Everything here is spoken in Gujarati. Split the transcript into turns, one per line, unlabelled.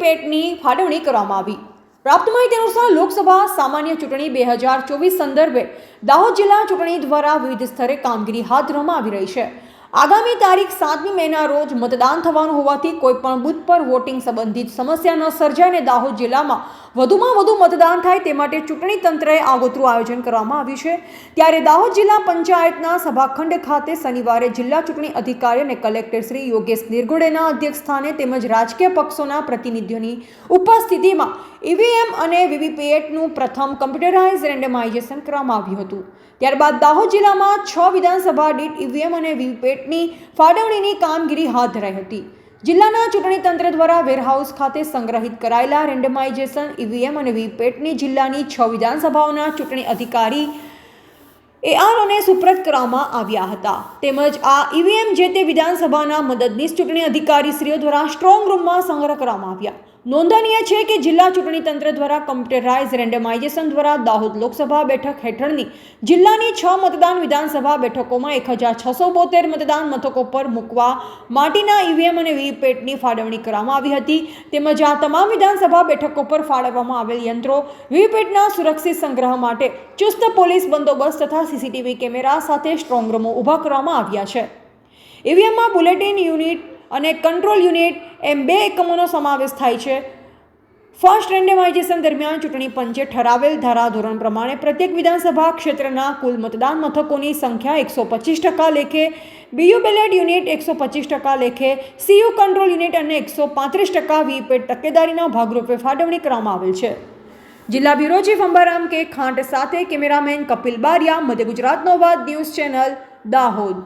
ફાળવણી કરવામાં આવી. પ્રાપ્ત માહિતી અનુસાર લોકસભા સામાન્ય ચૂંટણી બે હજાર ચોવીસ સંદર્ભે દાહોદ જિલ્લા ચૂંટણી દ્વારા વિવિધ સ્તરે કામગીરી હાથ ધરવામાં આવી રહી છે. આગામી તારીખ સાતમી મેના રોજ મતદાન થવાનું હોવાથી કોઈપણ બૂથ પર વોટિંગ સંબંધિત સમસ્યા ન સર્જાય અને દાહોદ જિલ્લામાં વધુમાં વધુ મતદાન થાય તે માટે ચૂંટણી તંત્રએ આગોતરું આયોજન કરવામાં આવ્યું છે. ત્યારે દાહોદ જિલ્લા પંચાયતના સભાખંડ ખાતે શનિવારે જિલ્લા ચૂંટણી અધિકારી અને કલેક્ટર શ્રી યોગેશ નિર્ગુડેના અધ્યક્ષસ્થાને તેમજ રાજકીય પક્ષોના પ્રતિનિધિઓની ઉપસ્થિતિમાં ઈવીએમ અને વીવીપીએટનું પ્રથમ કમ્પ્યુટરાઇઝ રેન્ડમાઇઝેશન કરવામાં આવ્યું હતું. ત્યારબાદ દાહોદ જિલ્લામાં છ વિધાનસભા દીઠ ઈવીએમ અને વીવીપેટની ફાળવણીની કામગીરી હાથ ધરાઈ હતી. જિલ્લાના ચૂંટણી તંત્ર દ્વારા વેરહાઉસ ખાતે સંગ્રહિત કરાયેલા રેન્ડમાઇઝેશન ઈવીએમ અને વીપેટની જિલ્લાની છ વિધાનસભાઓના ચૂંટણી અધિકારી એઆરઓને સુપ્રત કરવામાં આવ્યા હતા. તેમજ આ ઈવીએમ જે તે વિધાનસભાના મદદનીશ ચૂંટણી અધિકારીશ્રીઓ દ્વારા સ્ટ્રોંગ રૂમમાં સંગ્રહ કરવામાં આવ્યા. નોંધનીય છે કે જિલ્લા ચૂંટણી તંત્ર દ્વારા કમ્પ્યુટરાઇઝ રેન્ડમાઇઝેશન દ્વારા દાહોદ લોકસભા બેઠક હેઠળની જિલ્લાની છ મતદાન વિધાનસભા બેઠકોમાં એક હજાર છસો બોતેર મતદાન મથકો પર મૂકવા માટીના ઈવીએમ અને વીવીપેટની ફાળવણી કરવામાં આવી હતી. તેમજ આ તમામ વિધાનસભા બેઠકો પર ફાળવવામાં આવેલ યંત્રો વીવીપેટના સુરક્ષિત સંગ્રહ માટે ચુસ્ત પોલીસ બંદોબસ્ત તથા સીસીટીવી કેમેરા સાથે સ્ટ્રોંગ રૂમો ઊભા કરવામાં આવ્યા છે. ઈવીએમમાં બુલેટિન યુનિટ અને કંટ્રોલ યુનિટ એમ બે એકમોનો સમાવેશ થાય છે. ફર્સ્ટ રેન્ડમાઇઝેશન દરમિયાન ચૂંટણી પંચે ઠરાવેલ ધારાધોરણ પ્રમાણે પ્રત્યેક વિધાનસભા ક્ષેત્રના કુલ મતદાન મથકોની સંખ્યા એકસો પચીસ ટકા લેખે, બીયુ બેલેટ યુનિટ એકસો પચીસ ટકા લેખે, સીયુ કંટ્રોલ યુનિટ અને એકસો પાંત્રીસ ટકા વીપેટ તકેદારીના ભાગરૂપે ફાળવણી કરવામાં આવેલ છે. જિલ્લા બ્યુરો ચીફ અંબારામ કે ખાંટ સાથે કેમેરામેન કપિલ બારિયા, મધ્ય ગુજરાતનો વાત ન્યૂઝ ચેનલ દાહોદ.